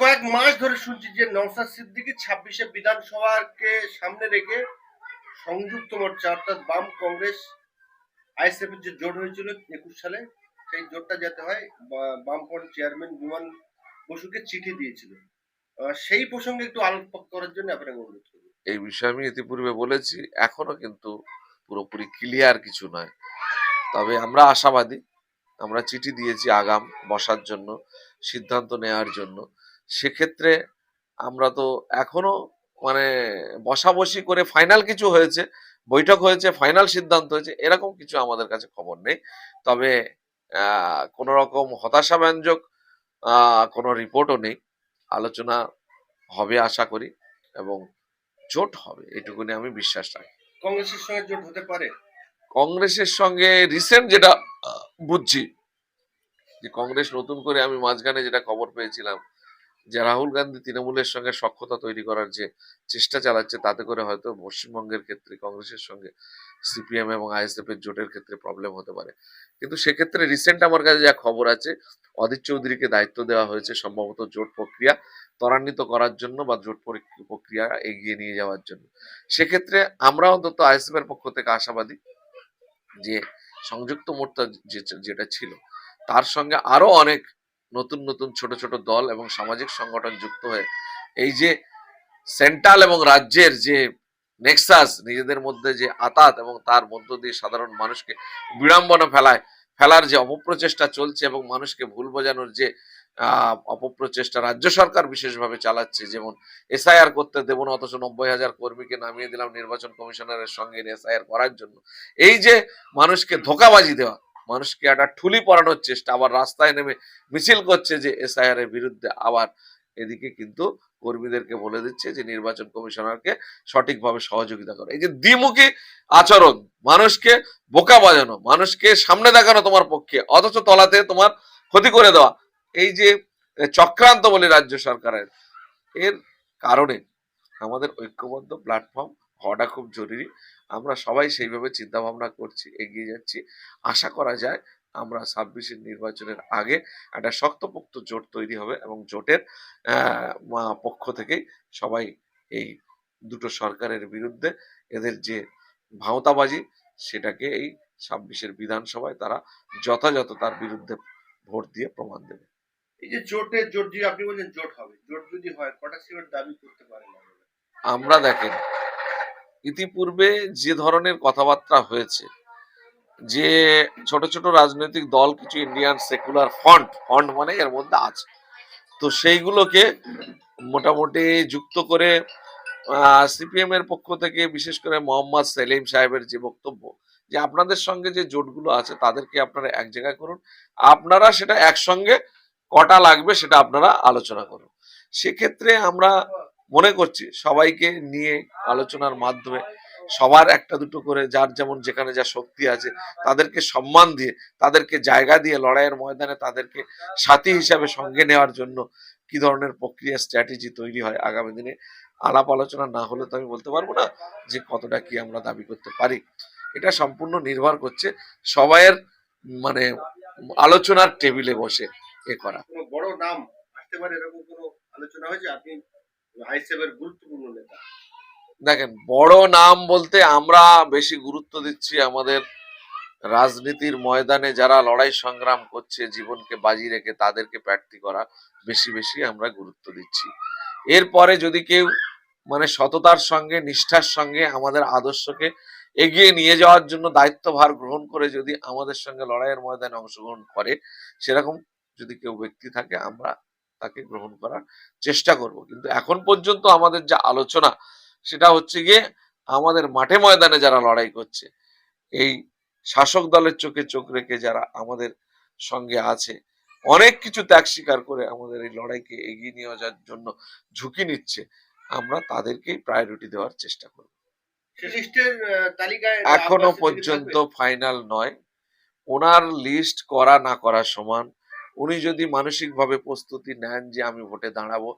কয়েক মাস ধরে শুনছি যে নওসাদ সিদ্দিকী ছাব্বিশে বিধানসভাকে সামনে রেখে সংযুক্ত মোর্চা, অর্থাৎ বাম কংগ্রেস, আইএসএফ এর যে জোট হয়েছিল একুশ সালে, সেই জোটটা যেতে হয় বামফ্রন্ট চেয়ারম্যান বিমান বসুকে চিঠি দিয়েছিল। সেই প্রসঙ্গে একটু আলোকপাত করার জন্য আপনাকে অনুরোধ এই বিষয়ে আমি ইতিপূর্বে বলেছি, এখনও কিন্তু পুরোপুরি ক্লিয়ার কিছু নয়। তবে আমরা আশাবাদী, আমরা চিঠি দিয়েছি আগাম বসার জন্য, সিদ্ধান্ত নেওয়ার জন্য। সেক্ষেত্রে আমরা তো এখনও মানে বসাবসি করে ফাইনাল কিছু হয়েছে বৈঠক হয়েছে ফাইনাল সিদ্ধান্ত হয়েছে এরকম কিছু আমাদের কাছে খবর নেই। তবে কোনো রকম হতাশাব্যঞ্জক কোনো রিপোর্টও নেই। আলোচনা হবে আশা করি এবং জোট হবে এটুকুনি আমি বিশ্বাস রাখি। কংগ্রেসের সঙ্গে জোট হতে পারে? কংগ্রেসের সঙ্গে রিসেন্ট যেটা বুঝছি যে কংগ্রেস নতুন করে আমি মাঝখানে যেটা খবর পেয়েছিলাম যে রাহুল গান্ধী তৃণমূলের সঙ্গে সক্ষতা তৈরি করার যে চেষ্টা চালাচ্ছে, তাতে করে হয়তো পশ্চিমবঙ্গের ক্ষেত্রে, কংগ্রেসের সঙ্গে, সিপিএম এবং আইএসএফ এর জোটের ক্ষেত্রে প্রবলেম হতে পারে। কিন্তু সেক্ষেত্রে রিসেন্ট আমার কাছে যা খবর আছে অদিত চৌধুরীকে দায়িত্ব দেওয়া হয়েছে সম্ভবত জোট প্রক্রিয়া, ত্বরান্বিত করার জন্য বা জোট প্রক্রিয়া এগিয়ে নিয়ে যাওয়ার জন্য। সেক্ষেত্রে আমরা অন্তত আইএসএফ এর পক্ষ থেকে আশাবাদী যে সংযুক্ত মোর্চা যেটা ছিল, তার সঙ্গে আরও অনেক নতুন নতুন, ছোট ছোট দল এবং সামাজিক সংগঠন যুক্ত হয়ে এই যে সেন্ট্রাল এবং রাজ্যের যে নেক্সাস, নিজেদের মধ্যে যে আতাত এবং তার মধ্য দিয়ে সাধারণ মানুষকে বিড়ম্বনা ফেলায়, ফেলার যে অপপ্রচেষ্টা চলছে এবং মানুষকে ভুল বোঝানোর যে অপপ্রচেষ্টা রাজ্য সরকার বিশেষভাবে চালাচ্ছে, যেমন এসআইআর করতে দেব না, অথচ নব্বই হাজার কর্মীকে নামিয়ে দিলাম নির্বাচন কমিশনারের সঙ্গে এসআইআর করার জন্য। এই যে মানুষকে ধোকাবাজি দেওয়া মানুষকে একটা ঠুলি পরানোর চেষ্টা, আবার রাস্তায় নেমে মিছিল করছে যে এসআইআর এর বিরুদ্ধে। আবার এদিকে কিন্তু কর্মীদেরকে বলে দিচ্ছে যে নির্বাচন কমিশনারকে সঠিকভাবে সহযোগিতা করে। এই যে দ্বিমুখী আচরণ, মানুষকে বোকা বাজানো, মানুষকে সামনে দেখানো তোমার পক্ষে, অথচ তলাতে তোমার ক্ষতি করে দেওয়া, এই যে চক্রান্ত বলে রাজ্য সরকারের, এর কারণে আমাদের ঐক্যবদ্ধ প্ল্যাটফর্ম হওয়াটা খুব জরুরি। আমরা সবাই সেইভাবে চিন্তা ভাবনা করছি এগিয়ে যাচ্ছি। আশা করা যায় আমরা ছাব্বিশের নির্বাচনের আগে একটা শক্তপোক্ত জোট তৈরি হবে এবং জোটের পক্ষ থেকেই সবাই এই দুটো সরকারের বিরুদ্ধে এদের যে ভাওতাবাজি সেটাকে এই ছাব্বিশের বিধানসভায় তারা যথাযথ তার বিরুদ্ধে ভোট দিয়ে প্রমাণ দেবে। এই যে জোটে জোট যদি আপনি বলছেন জোট হবে জোট যদি হয় কটা সিটের দাবি করতে আপনারা? আমরা দেখেন ইতিপূর্বে যে ধরনের কথাবার্তা হয়েছে, যে ছোট ছোট রাজনৈতিক দল, কিছু ইন্ডিয়ান সেকুলার ফন্ড ফন্ড মানে এর মধ্যে আছে। তো সেইগুলোকে মোটামুটি যুক্ত করে সিপিএম এর পক্ষ থেকে বিশেষ করে মোহাম্মদ সেলিম সাহেবের যে বক্তব্য, যে আপনাদের সঙ্গে যে জোটগুলো আছে, তাদেরকে আপনারা এক জায়গায় করুন। আপনারা সেটা একসঙ্গে কটা লাগবে সেটা আপনারা আলোচনা করুন। সেক্ষেত্রে আমরা মনে করছি সবাইকে নিয়ে আলোচনার মাধ্যমে, সবার একটা দুটো করে, যার যেমন যেখানে যা শক্তি আছে, তাদেরকে সম্মান দিয়ে, তাদেরকে জায়গা দিয়ে লড়াইয়ের ময়দানে তাদেরকে সাথী হিসাবে সঙ্গে নেওয়ার জন্য কি ধরনের প্রক্রিয়া, স্ট্র্যাটেজি তৈরি হয় আগামী দিনে, আলাপ আলোচনা না হলে তো আমি বলতে পারব না যে কতটা কি আমরা দাবি করতে পারি। এটা সম্পূর্ণ নির্ভর করছে সবাইয়ের মানে আলোচনার টেবিলে বসে এ করা। বড় নাম আসতে পারে এরকম কোনো আলোচনা হয়েছে? আপনি গুরুত্বপূর্ণ নেতা। দেখেন, বড় নাম বলতে আমরা বেশি গুরুত্ব দিচ্ছি আমাদের রাজনীতির ময়দানে যারা লড়াই সংগ্রাম করছে, জীবনকে বাজি রেখে তাদেরকে প্রার্থী করা, বেশি বেশি আমরা গুরুত্ব দিচ্ছি। এরপরে যদি কেউ মানে সততার সঙ্গে, নিষ্ঠার সঙ্গে আমাদের আদর্শকে এগিয়ে নিয়ে যাওয়ার জন্য দায়িত্বভার গ্রহণ করে যদি আমাদের সঙ্গে লড়াইয়ের ময়দানে অংশগ্রহণ করে, সেরকম যদি কেউ ব্যক্তি থাকে, আমরা তাকে গ্রহণ করার চেষ্টা করব। কিন্তু এখন পর্যন্ত আমাদের যা আলোচনা সেটা হচ্ছে গিয়ে আমাদের মাঠে ময়দানে যারা লড়াই করছে এই শাসক দলের চোখে চোখ রেখে যারা আমাদের সঙ্গে আছে অনেক কিছু ত্যাগ স্বীকার করে আমাদের এই লড়াইকে এগিয়ে নিয়ে যাওয়ার জন্য ঝুঁকি নিচ্ছে আমরা তাদেরকেই প্রায়োরিটি দেওয়ার চেষ্টা করব। এখনও পর্যন্ত ফাইনাল নয়। ওনার লিস্ট করা না করা সমান। উনি যদি মানসিকভাবে প্রস্তুতি নেন যে আমি ভোটে দাঁড়াবো,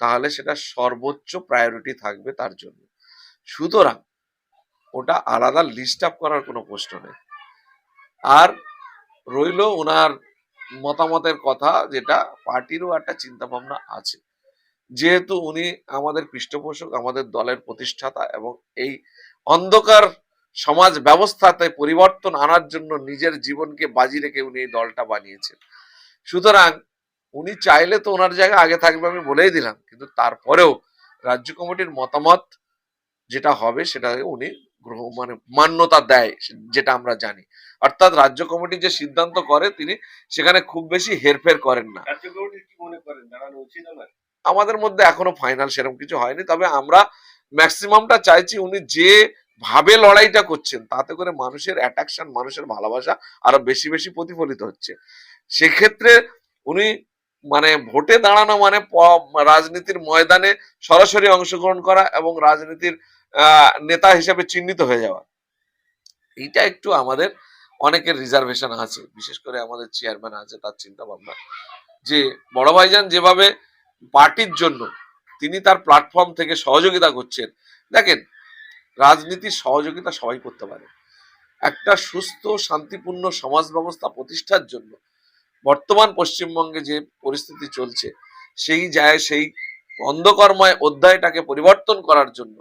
তাহলে সেটা সর্বোচ্চ প্রায়োরিটি থাকবে তার জন্য। সুতরাং ওটা আলাদা লিস্ট আপ করার কোনো প্রশ্ন নেই। আর রইল ওনার মতামতের কথা যেটা পার্টিরও একটা চিন্তা ভাবনা আছে। যেহেতু উনি আমাদের পৃষ্ঠপোষক, আমাদের দলের প্রতিষ্ঠাতা এবং এই অন্ধকার সমাজ ব্যবস্থাতে পরিবর্তন আনার জন্য নিজের জীবনকে বাজি রেখে উনি এই দলটা বানিয়েছেন। সুতরাং উনি চাইলে তো ওনার জায়গা আগে থাকবে আমি বলেই দিলাম কিন্তু তারপরেও রাজ্য কমিটির মতামত যেটা হবে সেটা উনি গ্রহ মানে মান্যতা দেয় যেটা আমরা জানি। অর্থাৎ রাজ্য কমিটি যে সিদ্ধান্ত করে তিনি সেখানে খুব বেশি হেরফের করেন না। রাজ্য কমিটি কি মনে করেন? জানানো উচিত আমাদের মধ্যে এখনও ফাইনাল সেরকম কিছু হয়নি তবে আমরা ম্যাক্সিমামটা চাইছি উনি যে ভাবে লড়াইটা করছেন, তাতে করে মানুষের অ্যাট্রাকশন মানুষের ভালোবাসা আরও বেশি বেশি প্রতিফলিত হচ্ছে। সেক্ষেত্রে উনি মানে ভোটে দাঁড়ানো মানে রাজনীতির ময়দানে সরাসরি অংশগ্রহণ করা এবং রাজনীতির নেতা হিসেবে চিহ্নিত হয়ে যাওয়া। এইটা একটু আমাদের অনেকের রিজার্ভেশন আছে, বিশেষ করে আমাদের চেয়ারম্যান আছে, তার চিন্তা ভাবনা যে বড় ভাইজান যেভাবে পার্টির জন্য তিনি তার প্ল্যাটফর্ম থেকে সহযোগিতা করছেন, দেখেন রাজনীতির সহযোগিতা সবাই করতে পারে। একটা সুস্থ, শান্তিপূর্ণ সমাজ ব্যবস্থা প্রতিষ্ঠার জন্য বর্তমান পশ্চিমবঙ্গে যে পরিস্থিতি চলছে, সেই যায়, সেই অন্ধকর্ময় অধ্যায়টাকে পরিবর্তন করার জন্য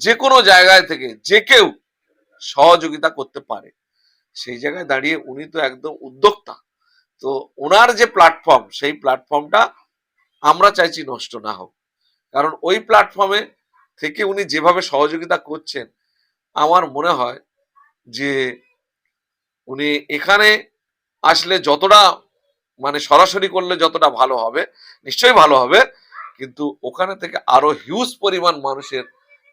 যে কোনো জায়গায় থেকে যে কেউ সহযোগিতা করতে পারে। সেই জায়গায় দাঁড়িয়ে উনি তো একদম উদ্যোক্তা। তো ওনার যে প্ল্যাটফর্ম সেই প্ল্যাটফর্মটা আমরা চাইছি নষ্ট না হোক। কারণ ওই প্ল্যাটফর্মে থেকে উনি যেভাবে সহযোগিতা করছেন, আমার মনে হয় যে উনি এখানে আসলে যতটা মানে সরাসরি করলে যতটা ভালো হবে, নিশ্চয়ই ভালো হবে, কিন্তু ওখানে থেকে আরও হিউজ পরিমাণ মানুষের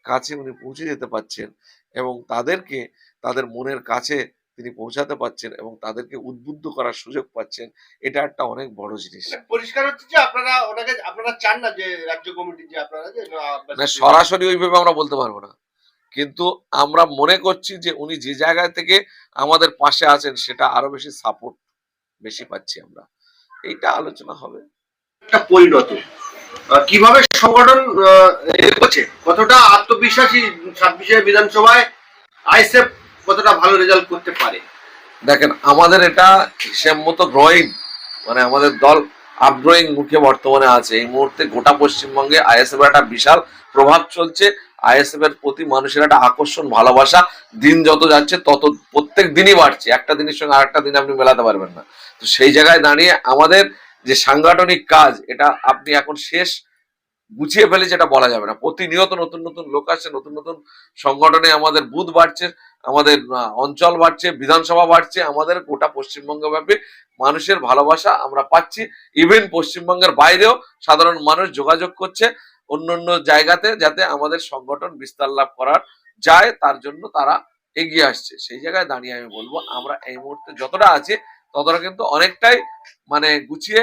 কাছে উনি পৌঁছে যেতে পারছেন এবং তাদেরকে, তাদের মনের কাছে তিনি পৌঁছাতে পারছেন এবং তাদেরকে উদ্বুদ্ধ করার সুযোগ পাচ্ছেন এটা একটা অনেক বড় জিনিস। পরিষ্কার হচ্ছে যে আপনারা ওনাকে আপনারা চান না যে রাজ্য কমিটি যে আপনারা যে না, না সরাসরি ওইভাবে আমরা বলতে পারব না। কিন্তু আমরা মনে করছি যে উনি যে জায়গা থেকে আমাদের পাশে আছেন সেটা আরও বেশি সাপোর্ট বেশি পাচ্ছি আমরা। এইটা আলোচনা হবে। একটা পরিণত। কীভাবে সংগঠন এগোচ্ছে? কতটা আত্মবিশ্বাসী ছাব্বিশে বিধানসভায় আইসেফ কতটা ভালো রেজাল্ট করতে পারে? দেখেন, আমাদের এটা হিসেব মতো গ্রোয়িং মানে আমাদের দল আপগ্রোয়িং মুখে বর্তমানে আছে। এই মুহূর্তে গোটা পশ্চিমবঙ্গে আইএসএফ একটা বিশাল প্রভাব চলছে। আইএসএফ এর প্রতি মানুষের একটা আকর্ষণ, ভালোবাসা দিন যত যাচ্ছে, তত প্রত্যেক দিনই বাড়ছে। একটা দিনের সঙ্গে আরেকটা দিন আপনি মেলাতে পারবেন না। তো সেই জায়গায় দাঁড়িয়ে আমাদের যে সাংগঠনিক কাজ, এটা আপনি এখন শেষ গুছিয়ে ফেলে যেটা বলা যাবে না। প্রতিনিয়ত নতুন নতুন লোক আসছে, নতুন নতুন সংগঠনে আমাদের বুথ বাড়ছে, আমাদের অঞ্চল বাড়ছে, বিধানসভা বাড়ছে, আমাদের গোটা পশ্চিমবঙ্গ ব্যাপী মানুষের ভালোবাসা আমরা পাচ্ছি। ইভেন পশ্চিমবঙ্গের বাইরেও সাধারণ মানুষ যোগাযোগ করছে অন্য অন্য জায়গাতে যাতে আমাদের সংগঠন বিস্তার লাভ করার যায়, তার জন্য তারা এগিয়ে আসছে। সেই জায়গায় দাঁড়িয়ে আমি বলব, আমরা এই মুহূর্তে যতটা আছি, ততটা কিন্তু অনেকটাই মানে গুছিয়ে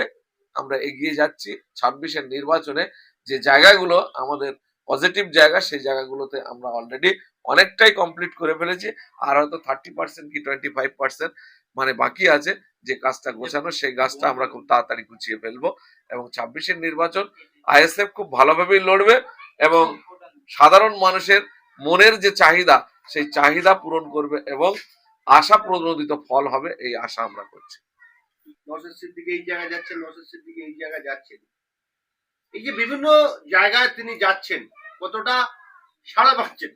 আমরা এগিয়ে যাচ্ছি। ছাব্বিশের নির্বাচনে যে জায়গাগুলো আমাদের পজিটিভ জায়গা, সেই জায়গাগুলোতে আমরা অলরেডি অনেকটাই কমপ্লিট করে ফেলেছি। আর হয়তো থার্টি পার্সেন্ট কি টোয়েন্টি ফাইভ পার্সেন্ট মানে বাকি আছে, যে কাজটা গোছানো, সেই গাছটা আমরা খুব তাড়াতাড়ি গুছিয়ে ফেলব। এবং ছাব্বিশের নির্বাচন আইএসএফ খুব ভালোভাবেই লড়বে এবং সাধারণ মানুষের মনের যে চাহিদা, সেই চাহিদা পূরণ করবে এবং আশা প্রণোদিত ফল হবে, এই আশা আমরা করছি। নসের সিদ্দিকে এই জায়গায় যাচ্ছে নসের সিদ্দিকে এই জায়গায় যাচ্ছেন এই যে বিভিন্ন জায়গায় তিনি যাচ্ছেন, কতটা সাড়া পাচ্ছেন?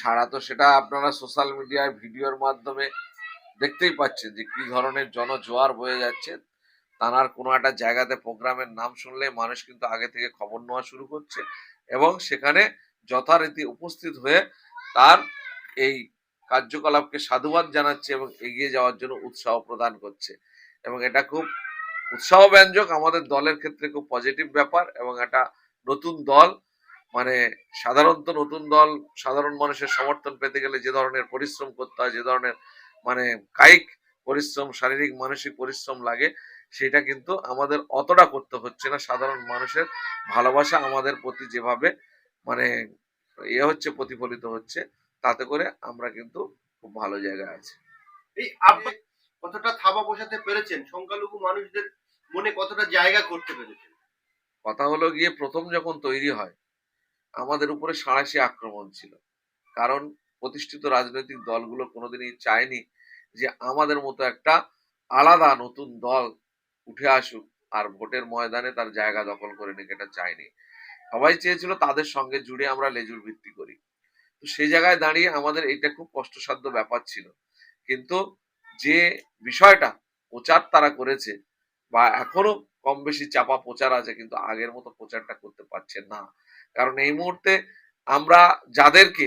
সারা তো সেটা আপনারা সোশ্যাল মিডিয়ায় ভিডিওর মাধ্যমে দেখতেই পাচ্ছেন যে কি ধরনের জনজোয়ার বয়ে যাচ্ছে। তানার কোনো একটা জায়গাতে প্রোগ্রামের নাম শুনলে মানুষ কিন্তু আগে থেকে খবর নেওয়া শুরু করছে এবং সেখানে যথারীতি উপস্থিত হয়ে তার এই কার্যকলাপকে সাধুবাদ জানাচ্ছে এবং এগিয়ে যাওয়ার জন্য উৎসাহ প্রদান করছে এবং এটা খুব উৎসাহ ব্যঞ্জক আমাদের দলের ক্ষেত্রে খুব পজিটিভ ব্যাপার এবং একটা নতুন দল মানে সাধারণত নতুন দল, সাধারণ মানুষের সমর্থন পেতে গেলে যে ধরনের পরিশ্রম করতে হয়, যে ধরনের মানে কায়িক পরিশ্রম, শারীরিক, মানসিক পরিশ্রম লাগে, সেটা কিন্তু আমাদের অতটা করতে হচ্ছে না। সাধারণ মানুষের ভালোবাসা আমাদের প্রতি যেভাবে মানে ইয়ে হচ্ছে, প্রতিফলিত হচ্ছে, তাতে করে আমরা কিন্তু খুব ভালো জায়গায় আছি। এই আপনি কতটা থাবা বসাতে পেরেছেন, সংখ্যালঘু মানুষদের মনে কতটা জায়গা করতে পেরেছেন? কথা হলো গিয়ে প্রথম যখন তৈরি হয়, আমাদের উপরে সাঁড়াশি আক্রমণ ছিল। কারণ প্রতিষ্ঠিত রাজনৈতিক দলগুলো কোনোদিনই চায়নি যে আমাদের মতো একটা আলাদা নতুন দল উঠে আসুক আর ভোটের ময়দানে তার জায়গা দখল করে নিক এটা চাইনি সবাই চেয়েছিল তাদের সঙ্গে জুড়ে আমরা লেজুর ভিত্তি করি। তো সেই জায়গায় দাঁড়িয়ে আমাদের এটা খুব কষ্টসাধ্য ব্যাপার ছিল। কিন্তু যে বিষয়টা প্রচার তারা করেছে বা এখনও কম বেশি চাপা প্রচার আছে কিন্তু আগের মতো প্রচারটা করতে পারছে না। কারণ এই মুহূর্তে আমরা যাদেরকে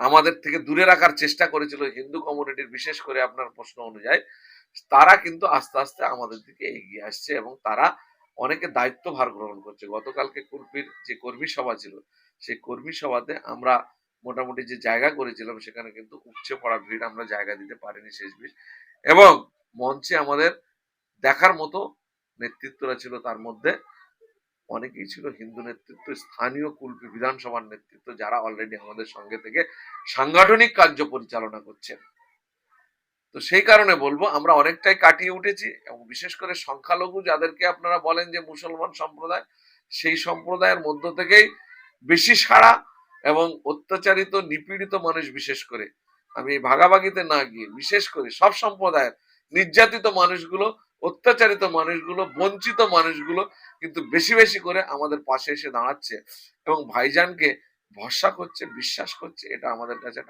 আমাদের থেকে দূরে রাখার চেষ্টা করেছিল হিন্দু কমিউনিটির বিশেষ করে আপনার প্রশ্ন অনুযায়ী, তারা কিন্তু আস্তে আস্তে আমাদের দিকে এগিয়ে আসছে এবং তারা অনেকে দায়িত্বভার গ্রহণ করছে। গতকালকে কুলপির যে কর্মী সভা ছিল, সেই কর্মী সভাতে আমরা মোটামুটি যে জায়গা করেছিলাম, সেখানে কিন্তু উপচে পড়া ভিড় আমরা জায়গা দিতে পারিনি শেষ বিষ এবং মঞ্চে আমাদের দেখার মতো নেতৃত্বরা ছিল, তার মধ্যে অনেকেই ছিল হিন্দু নেতৃত্ব, স্থানীয় কুলপি বিধানসভার নেতৃত্ব, যারা অলরেডি আমাদের সঙ্গে থেকে সাংগঠনিক কার্য পরিচালনা করছেন। তো সেই কারণে বলব, আমরা অনেকটাই কাটিয়ে উঠেছি এবং বিশেষ করে সংখ্যালঘু যাদেরকে আপনারা বলেন যে মুসলমান সম্প্রদায়, সেই সম্প্রদায়ের মধ্য থেকেই বেশি সাড়া এবং অত্যাচারিত, নিপীড়িত মানুষ বিশেষ করে। আমি ভাগাভাগিতে না গিয়ে, বিশেষ করে সব সম্প্রদায়ের নির্যাতিত মানুষগুলো, অত্যাচারিত মানুষগুলো, বঞ্চিত মানুষগুলো কিন্তু বেশি বেশি করে আমাদের পাশে এসে দাঁড়াচ্ছে এবং ভাইজানকে ভরসা করছে, বিশ্বাস করছে, এটা আমাদের কাছে